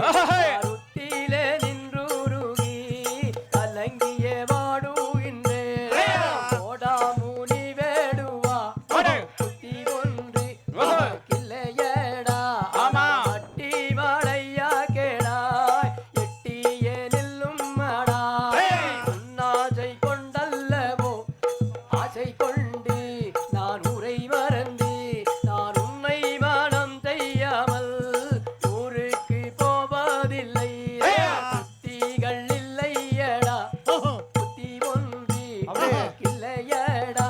Hey! தலையடா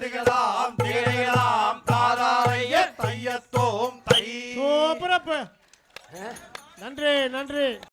தேடுகளாம் தேடுகளாம் தாதாரைய தையத்தோம் தை. நன்றி நன்றி.